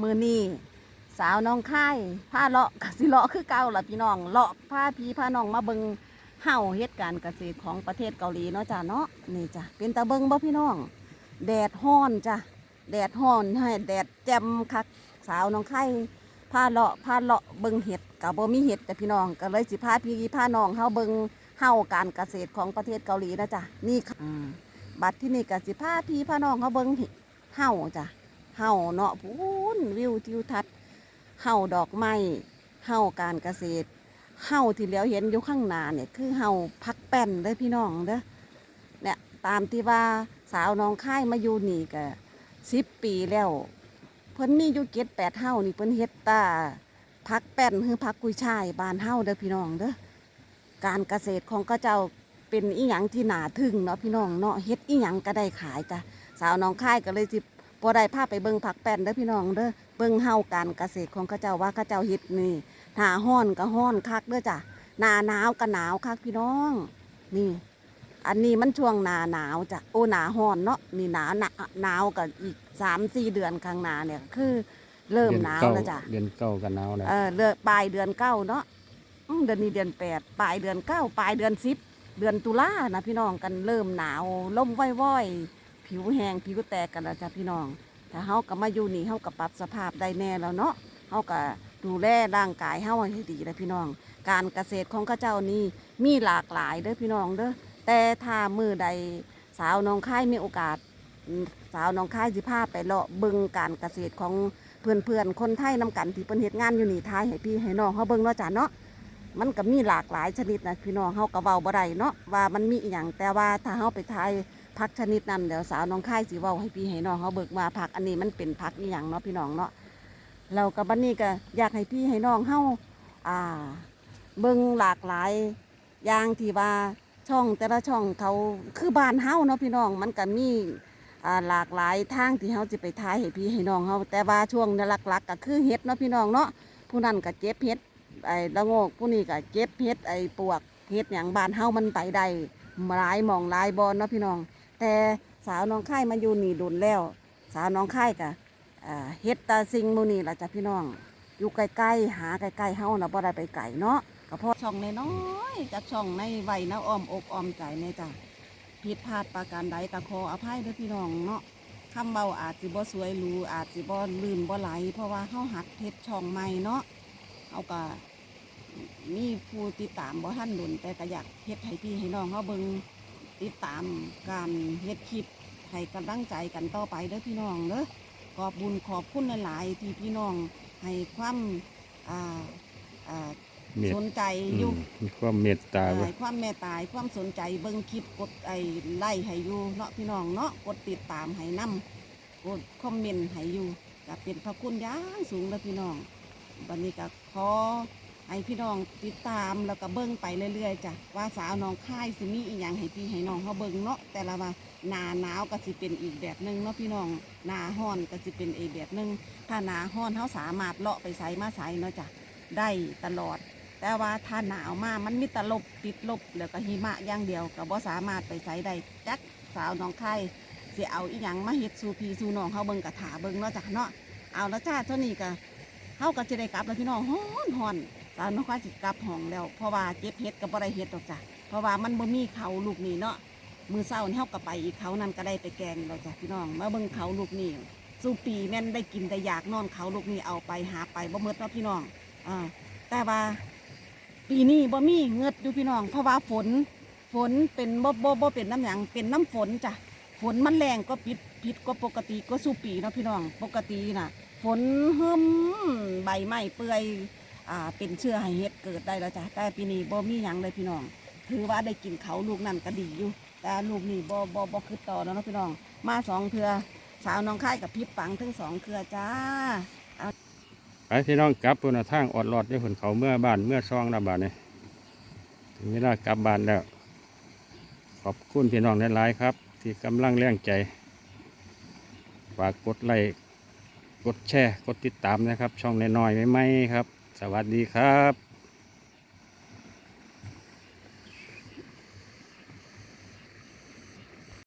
มือนี้สาวน้องค่ายผ้าเลาะกสิเลาะคือเก่าละพี่น้องเลาะผ้าพี่ผ้าน้องมาเบิงเฮาเฮ็ดการเกษตรของประเทศเกาหลีเนาะจ้ะเนาะนี่จ้ะเป็นตาเบิงบ่พี่น้อง แดดฮ้อนจ้ะแดดฮ้อนให้แดดแจ่มคักสาวน้องค่ายผ้าเลาะผ้าเลาะเบิงเห็ดกับบ่มีเห็ดแต่พี่น้องก็เลยสิพาพี่ผ้าน้องเฮาเบิงเฮาการเกษตรของประเทศเกาหลีนะจ้ะนี่ค่ะบัดที่นี่ก็สิพาพี่ผ้าน้องเฮาเบิงเฮาจ้ะ เห่าเนาะพูนวิวทิวทัศน์เห่าดอกไม้เห่าการเกษตรเห่าที่เหลียวเห็นอยู่ข้างหน้าเนี่ยคือเห่าพักแป้นเด้อพี่น้องเด้อเนี่ยตามที่ว่าสาวน้องค่ายมาอยู่นี่ก็สิบปีแล้ว เพิ่นมีอยู่เก็ดแปดเห่านี่เพิ่นเฮ็ดตาพักแป้นคือพักกุยช่ายบานเห่าเด้อพี่น้องเด้อการเกษตรของก็เจ้าเป็นอีหยังที่หนาทึ่งเนาะพี่น้องเนาะเฮ็ดอีหยังก็ได้ขายจ้ะสาวน้องค่ายก็เลยสิ พอได้พาไปเบิ่งผักแป้นเด้อพี่น้องเด้อเบิ่งเฮาการเกษตรของเขาเจ้าว่าเขาเจ้าเฮ็ดนี่หน้าฮ้อนก็ฮ้อนคักเด้อจ้ะหน้าหนาวก็หนาวคักพี่น้อง นี่ อันนี้มันช่วงหน้าหนาวจ้ะโอ้หน้าฮ้อนเนาะนี่หนาหนาหนาวก็อีกสามสี่เดือนข้างหน้าเนี่ยคือ เริ่มหนาวแล้วจ้ะเดือนเก้ากันหนาวแล้วเออเลือปลายเดือนเก้าเนาะอืมเดือนนี้เดือนแปดปลายเดือนเก้าปลายเดือนสิบเดือนตุลานะพี่น้องกันเริ่มหนาวลมว่อยๆ ผิวแห้งผิวแตกกันแล้วจ้ะพี่น้อง ถ้าเฮาก็มาอยู่นี่เฮาก็ปรับสภาพได้แน่แล้วเนาะเฮาก็ดูแลร่างกายเฮาให้ดีเลยพี่น้อง การเกษตรของข้าเจ้านี่มีหลากหลายเด้อพี่น้องเด้อแต่ถ้ามือใดสาวน้องค่ายมีโอกาส สาวน้องค่ายสิพาไปเลาะเบิ่งการเกษตรของเพื่อนๆคนไทยนํกันที่เพิ่นเฮ็ดงานอยู่นี่ทายให้พี่ให้น้องเฮาเบิ่งเนาะจ้ะเนาะมันก็มีหลากหลายชนิดนะพี่น้องเฮาก็เว้าบ่ได้เนาะว่ามันมีอีหยังแต่ว่าถ้าเฮาไปทาย ผักชนิดนั้นเดี๋ยวสาวน้องค่ายสิว้าให้พี่ให้น้องเขาเบิกมาผักอันนี้มันเป็นผักอีหยังเนาะพี่น้องเนาะเรากับบันนี้ก็อยากให้พี่ให้น้องเฮาอ่า เบิ่งหลากหลายอย่างที่ว่าช่องแต่ละช่องเขาคือบ้านเฮาเนาะพี่น้องมันก็มีอ่าหลากหลายทางที่เฮาจะไปทายให้พี่ให้น้องเฮาแต่ว่าช่วงหลักๆ ก็คือเฮ็ดเนาะพี่น้องเนาะผู้นั้นก็เจ็บเฮ็ดไอ้ละโงกผู้นี้ก็เจ็บเฮ็ดไอ้ปวกเฮ็ดอย่างบ้านเฮามันไปได้หลายมองหลายบอนเนาะพี่น้อง แต่สาวน้องค่ายมาอยู่นี่ดุนแล้ว สาวน้องค่ายกะเฮ็ดตาซิงมูนี่ล่ะจ้ะพี่น้อง อยู่ใกล้ๆหาใกล้ๆเฮานะบ่ได้ไปไกลเนาะก็เพราะช่องน้อยๆกับช่องในไว้นะอ้อมอกอ้อมใจเนี่ยจ้ะผิดพลาดประการใดก็ขออภัยเด้อพี่น้องเนาะคำเบาอาจสิบ่สวยรู้อาจสิบ่ลื่นบ่ไหล เพราะว่าเฮาหัดเฮ็ดช่องใหม่เนาะเฮาก็มีผู้ติดตามบ่ทันดุนแต่ก็อยากเฮ็ดให้พี่ให้น้องเฮาเบิ่ง ติดตามการเฮ็ดคลิปให้กำลังใจกันต่อไปเด้อพี่น้องเด้อขอบบุญขอบคุณหลายๆที่พี่น้องให้ความอ่าอ่าเมตสนใจอือยู่มมีความเมตตาเว้ย ให้ความแม่ตายความสนใจเบิ่งคลิปกดไอ้ไล่ให้อยู่เนาะพี่น้องเนาะกดติดตามให้นํกดคอมเมนต์ให้อยู่ก็เป็นพระคุณอย่างสูงแล้วพี่น้องวันนี้ก็ขอ ให้พี่น้องติดตามแล้วก็เบิ่งไปเรื่อยๆจ้ะว่าสาวน้องค่ายสิมีอีหยังให้พี่ให้น้องเขาเบิ่งเนาะแต่ละว่าหนาหนาวก็สิเป็นอีกแบบหนึงเนาะพี่น้องหนาฮ้อนก็สิเป็นอีกแบบหนึงถ้าหนาฮ้อนเขาสามารถเลาะไปใส่มาใส่เนาะจ้ะได้ตลอด แต่ว่าถ้าหนาวมากมันมีแตลบติดลบแล้วก็หิมะอย่างเดียวก็บ่สามารถไปใส่ได้จักสาวน้องไข่สิเอาอีหยังมาเฮ็ดสู่พี่สู่น้องเฮาเบิ่งกะถาเบิ่งเนาะจ้ะเนาะเอาแล้วจ้าเท่านี้ก็ เฮาก็จะได้กลับแล้วพี่น้องฮ้อนฮ้อนสาวน้องไข่สิกลับห้องแล้ว เพราะว่าเก็บเฮ็ดก็บ่ได้เฮ็ดดอกจ้ะเพราะว่ามันบ่มีเขาลูกนี่เนาะมือเช้านี่เฮาก็ไปอีกเขานั้นก็ได้ไปแกงแล้วจ้ะพี่น้องมาเบิ่งเขาลูกนี่สู่ปีแม่นได้กินได้อยากนอนเขาลูกนี่เอาไปหาไปบ่หมดเนาะพี่น้องอ่าแต่ว่าปีนี้บ่มีเงือดอยู่พี่น้อง เพราะว่าฝนฝนเป็นบ่บ่บ่เป็นน้ำหยังเป็นน้ำฝนจ้ะ ฝนมันแรงก็ปิดผิดก็ปกติก็สู้ปีเนาะพี่น้องปกติน่ะ ฝนหึมใบไม้เปื่อยอ่าเป็นเชื้อให้เห็ดเกิดได้แล้วจ้ะแต่ปีนี้บ่มีหยังเลยพี่น้อง ถือว่าได้กินเขาลูกนั่นก็ดีอยู่ แต่ลูกนี่บ่บ่บ่คือต่อแล้วเนาะพี่น้อง มาสองเทือสาวน้องค่ายกับพิษปังทั้งสองเครือจ้าไปพี่น้องกลับพุ่นน่ะทางอดรอดได้ผลเขาเมื่อบ้านเมื่อซองระบาดนี่ยถึงเวลากลับบ้านแล้ว ขอบคุณพี่น้องหลายๆครับ ที่กำลังแรงใจ ฝากกดไลค์กดแชร์ กดติดตามนะครับ ช่องน้อยๆไม่ๆครับ สวัสดีครับ